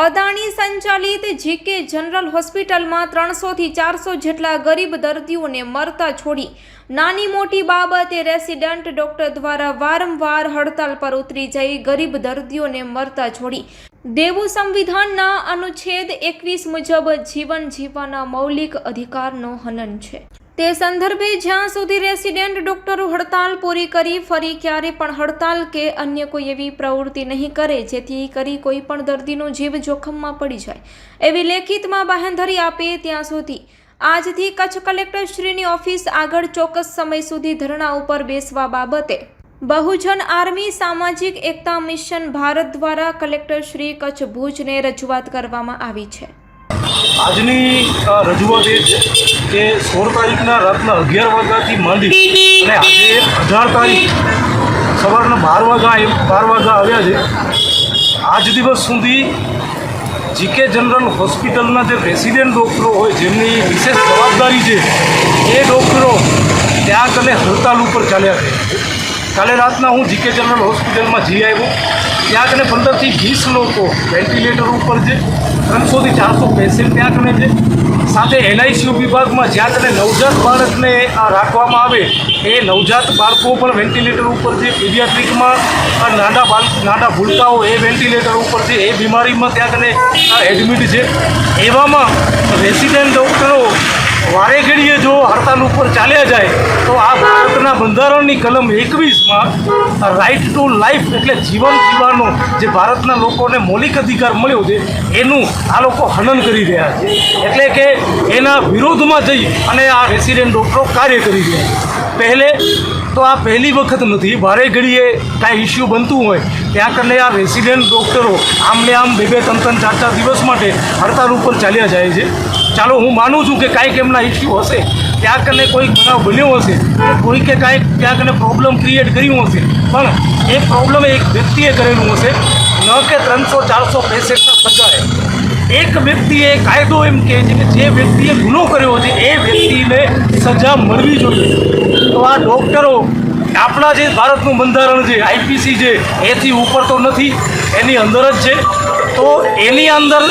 અદાણી સંચાલિત GK general હોસ્પિટલમાં ત્રણસોથી ચારસો જેટલા ગરીબ દર્દીઓને મરતા છોડી નાની મોટી બાબતે રેસિડન્ટ ડોક્ટર દ્વારા વારંવાર હડતાલ પર ઉતરી જઈ ગરીબ દર્દીઓને મરતા છોડી દેવું સંવિધાનના અનુચ્છેદ એકવીસ મુજબ જીવન જીવવાના મૌલિક અધિકારનો હનન છે. તે સંદર્ભે જ્યાં સુધી રેસિડેન્ટ ડોક્ટરો હડતાલ પૂરી કરી, ફરી ક્યારે પણ હડતાલ કે અન્ય કોઈ એવી પ્રવૃત્તિ નહીં કરે, જેથી કરી કોઈ પણ દર્દીનો જીવ જોખમમાં પડી જાય. એવી લેખિતમાં બાહેંધરી આપે ત્યાં સુધી, આજથી કચ્છ કલેક્ટરશ્રીની ઓફિસ આગળ ચોક્કસ સમય સુધી ધરણા ઉપર બેસવા બાબતે, બહુજન આર્મી સામાજિક એકતા મિશન ભારત દ્વારા કલેક્ટર શ્રી કચ્છ ભુજને રજૂઆત કરવામાં આવી છે. આજની રજૂઆત એ છે કે સોળ તારીખના રાતના અગિયાર વાગ્યાથી માંડી અને આજે અઢાર તારીખ સવારના બાર વાગ્યા એમ બાર વાગ્યા આવ્યા છે. આજ દિવસ સુધી જીકે જનરલ હોસ્પિટલના જે રેસિડેન્ટ ડૉક્ટરો હોય, જેમની વિશેષ જવાબદારી છે, એ ડૉક્ટરો ત્યાં કને હડતાલ ઉપર ચાલ્યા છે. કાલે રાતના હું જીકે જનરલ હોસ્પિટલમાં જઈ આવ્યો. ત્યાં કને પંદરથી વીસ લોકો વેન્ટિલેટર ઉપર છે. ત્રણસોથી ચારસો પેશન્ટ ત્યાં કને છે સાથે એનઆઈસીયુ વિભાગમાં જ્યાં કને નવજાત બાળકને રાખવામાં આવે, એ નવજાત બાળકો પણ વેન્ટિલેટર ઉપર છે પીડિયાટ્રિકમાં નાના બાળ નાના ભૂલકાઓ એ વેન્ટિલેટર ઉપર છે એ બીમારીમાં ત્યાં કને એડમિટ છે. એવામાં રેસિડેન્ટ ડૉક્ટરો વારે ઘડીએ જો હડતાલ ઉપર ચાલ્યા જાય, તો આ ભારતના બંધારણની કલમ એકવીસમાં રાઇટ ટુ લાઈફ એટલે જીવન જીવવાનો જે ભારતના લોકોને મૌલિક અધિકાર મળ્યો છે, એનું આ લોકો હનન કરી રહ્યા છે. એટલે કે એના વિરોધમાં જઈ અને આ રેસિડેન્ટ ડૉક્ટરો કાર્ય કરી રહ્યા છે. પહેલે તો આ પહેલી વખત નથી. વારે ઘડીએ કાંઈ ઇસ્યુ બનતું હોય ત્યાં કરીને આ રેસિડેન્ટ ડૉક્ટરો આમને આમ બે બે, ત્રણ ત્રણ, ચાર ચાર દિવસ માટે હડતાલ ઉપર ચાલ્યા જાય છે. ચાલો, હું માનું છું કે કાંઈક એમના ઇસ્યુ હશે. ત્યાં કને કોઈક બનાવ બન્યો હશે. કોઈ કે કાંઈક ત્યાં કને પ્રોબ્લેમ ક્રિએટ કર્યું હશે. પણ એ પ્રોબ્લેમ એક વ્યક્તિએ કરેલું હશે. ન કે ત્રણસો, ચારસો પેશન્ટના સજાએ એક વ્યક્તિએ કાયદો એમ કહે છે કે જે વ્યક્તિએ ગુનો કર્યો છે, એ વ્યક્તિને સજા મળવી જોઈએ. તો આ ડૉક્ટરો આપણા જે ભારતનું બંધારણ છે આઈપીસી છે એથી ઉપર તો નથી, એની અંદર જ છે. તો એની અંદર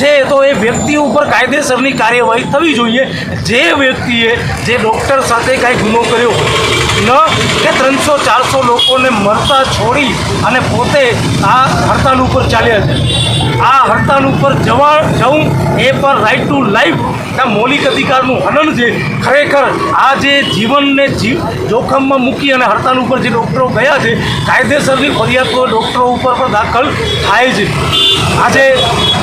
છે તો એ વ્યક્તિ ઉપર કાયદેસરની કાર્યવાહી થવી જોઈએ. જે વ્યક્તિએ જે ડૉક્ટર સાથે કાંઈ ગુનો કર્યો, ન કે ત્રણસો, ચારસો લોકોને મરતા છોડી અને પોતે આ હડતાલ ઉપર ચાલ્યા છે આ હડતાલ ઉપર જવા જવું એ પણ રાઇટ ટુ લાઈફ ના મૌલિક અધિકારનું હનન છે. ખરેખર આ જે જીવનને જીવ જોખમમાં મૂકી અને હડતાલ ઉપર જે ડૉક્ટરો ગયા છે, કાયદેસરની ફરિયાદો ડૉક્ટરો ઉપર પણ દાખલ થાય છે. આજે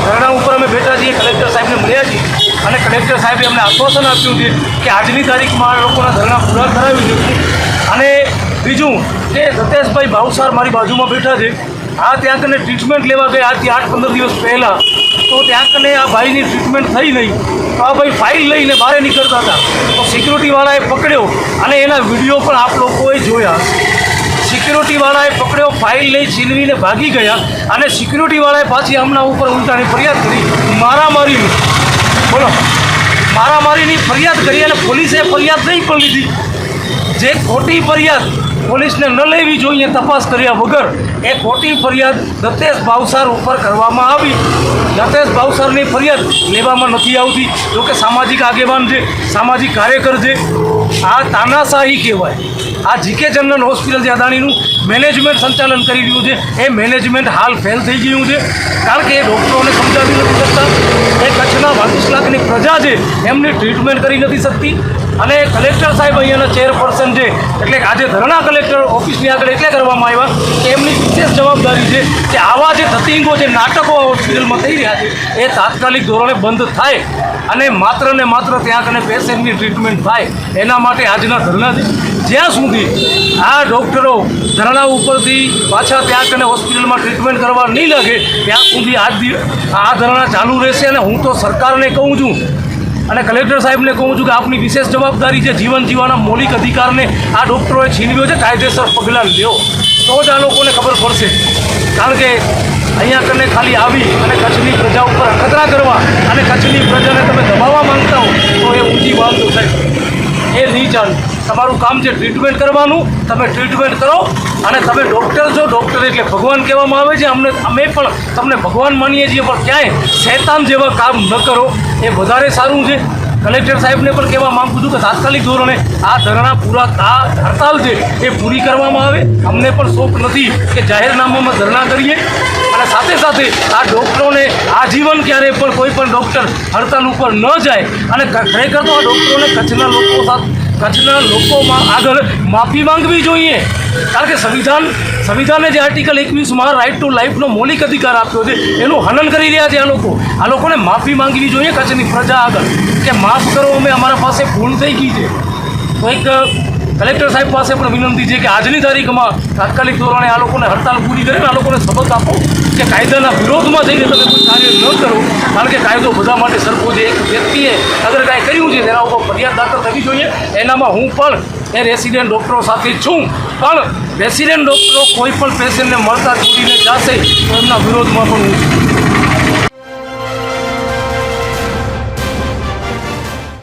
ધરણા ઉપર અમે બેઠા છીએ, કલેક્ટર સાહેબને મળ્યા છીએ અને કલેક્ટર સાહેબે અમને આશ્વાસન આપ્યું છે કે આજની તારીખમાં લોકોના ધરણા પૂરા કરાવી દઈશું અને બીજું કે સતેશભાઈ ભાવસાર મારી બાજુમાં બેઠા છે આ ત્યાં કને ટ્રીટમેન્ટ લેવા ગયા આજથી આઠ પંદર દિવસ પહેલાં. તો ત્યાં કને આ ભાઈની ટ્રીટમેન્ટ થઈ નહીં. તો આ ભાઈ ફાઇલ લઈને બહાર નીકળતા હતા. તો સિક્યુરિટીવાળાએ પકડ્યો અને એના વીડિયો પણ આપ લોકોએ જોયા. સિક્યુરિટીવાળાએ પકડ્યો ફાઇલ લઈ છીનવીને ભાગી ગયા અને સિક્યુરિટીવાળાએ પાછી હમણાં ઉપર ઉલટાની ફરિયાદ કરી. મારામારીની બોલો. મારામારીની ફરિયાદ કરી અને પોલીસે ફરિયાદ નહીં પણ લીધી. જે ખોટી ફરિયાદ પોલીસને ન લેવી જોઈએ તપાસ કર્યા વગર એ ખોટી ફરિયાદ દત્તેશ ભાવસાર ઉપર કરવામાં આવી. દત્તેશ ભાવસારની ફરિયાદ લેવામાં નથી આવતી. જોકે સામાજિક આગેવાન છે, સામાજિક કાર્યકર છે. આ તાનાશાહી કહેવાય. આ જીકે જનરલ હોસ્પિટલ જે અદાણીનું મેનેજમેન્ટ સંચાલન કરી રહ્યું છે, એ મેનેજમેન્ટ હાલ ફેલ થઈ ગયું છે. કારણ કે એ ડૉક્ટરોને સમજાવી નથી શકતા. એ કચ્છના બાવીસ લાખની પ્રજા છે, એમની ટ્રીટમેન્ટ કરી નથી શકતી. અને કલેક્ટર સાહેબ અહીંયાના ચેરપર્સન છે, એટલે આજે ધરણા કલેક્ટર ઓફિસની આગળ એટલે કરવામાં આવ્યા કે એમની વિશેષ જવાબદારી છે કે આવા જે થતીંગો જે નાટકો હોસ્પિટલમાં થઈ રહ્યા છે, એ તાત્કાલિક ધોરણે બંધ થાય અને માત્ર ને માત્ર ત્યાં કને પેશન્ટની ટ્રીટમેન્ટ થાય, એના માટે આજના ધરણા જ્યાં સુધી આ ડૉક્ટરો ધરણા ઉપરથી પાછા ત્યાં કને હોસ્પિટલમાં ટ્રીટમેન્ટ કરવા નહીં લાગે, ત્યાં સુધી આ આ ધરણા ચાલુ રહેશે અને હું તો સરકારને કહું છું અને કલેક્ટર સાહેબને કહું છું કે આપની વિશેષ જવાબદારી છે જીવન જીવવાના મૌલિક અધિકારને આ ડૉક્ટરોએ છીનવ્યો છે, કાયદેસર પગલાં લ્યો. તો જ આ લોકોને ખબર પડશે. કારણ કે અહીંયા કને ખાલી આવી અને કચ્છની પ્રજા ઉપર અખતરા કરવા અને કચ્છની પ્રજાને તમે દબાવવા માંગતા હો, તો એ ઊંચી વાત તો સાહેબ એ નહીં ચાલે. તમારું કામ છે ટ્રીટમેન્ટ કરવાનું, તમે ટ્રીટમેન્ટ કરો અને તમે ડૉક્ટર છો ડૉક્ટર એટલે ભગવાન કહેવામાં આવે છે. અમને અમે પણ તમને ભગવાન માનીએ છીએ, પણ ક્યાંય શૈતાન જેવા કામ ન કરો. એ વધારે સારું છે. કલેક્ટર સાહેબને પણ કહેવા માગું છું કે તાત્કાલિક ધોરણે આ ધરણા પૂરા આ હડતાલ છે એ પૂરી કરવામાં આવે. અમને પણ શોખ નથી કે જાહેરનામામાં ધરણા કરીએ. અને સાથે સાથે આ ડૉક્ટરોને આજીવન ક્યારે પણ કોઈ પણ ડૉક્ટર હડતાલ ઉપર ન જાય. અને ખરેખર તો આ ડૉક્ટરોને કચ્છના લોકો સાથે કચ્છના લોકોમાં આગળ માફી માંગવી જોઈએ. કારણ કે સંવિધાન, સંવિધાને જે આર્ટિકલ એકવીસમાં રાઇટ ટુ લાઈફનો મૌલિક અધિકાર આપ્યો છે, એનું હનન કરી રહ્યા છે આ લોકો. આ લોકોને માફી માંગવી જોઈએ કચ્છની પ્રજા આગળ. કે માફ કરો, અમે અમારા પાસે ભૂલ થઈ ગઈ છે. તો કલેક્ટર સાહેબ પાસે પણ વિનંતી છે કે આજની તારીખમાં તાત્કાલિક ધોરણે આ લોકોને હડતાલ પૂરી કરીને આ લોકોને સબક આપો કે કાયદાના વિરોધમાં જઈને તમે કોઈ કાર્ય ન કરો. કારણ કે કાયદો બધા માટે સરખો છે. એક વ્યક્તિએ અગર કાંઈ કર્યું છે, તેના ઉપર ફરિયાદ દાખલ થવી જોઈએ. એનામાં હું પણ એ રેસિડેન્ટ ડૉક્ટરો સાથે છું. પણ રેસિડેન્ટ ડૉક્ટરો કોઈ પણ પેશન્ટને મળતા છોડીને જશે તો એમના વિરોધમાં પણ હું છું.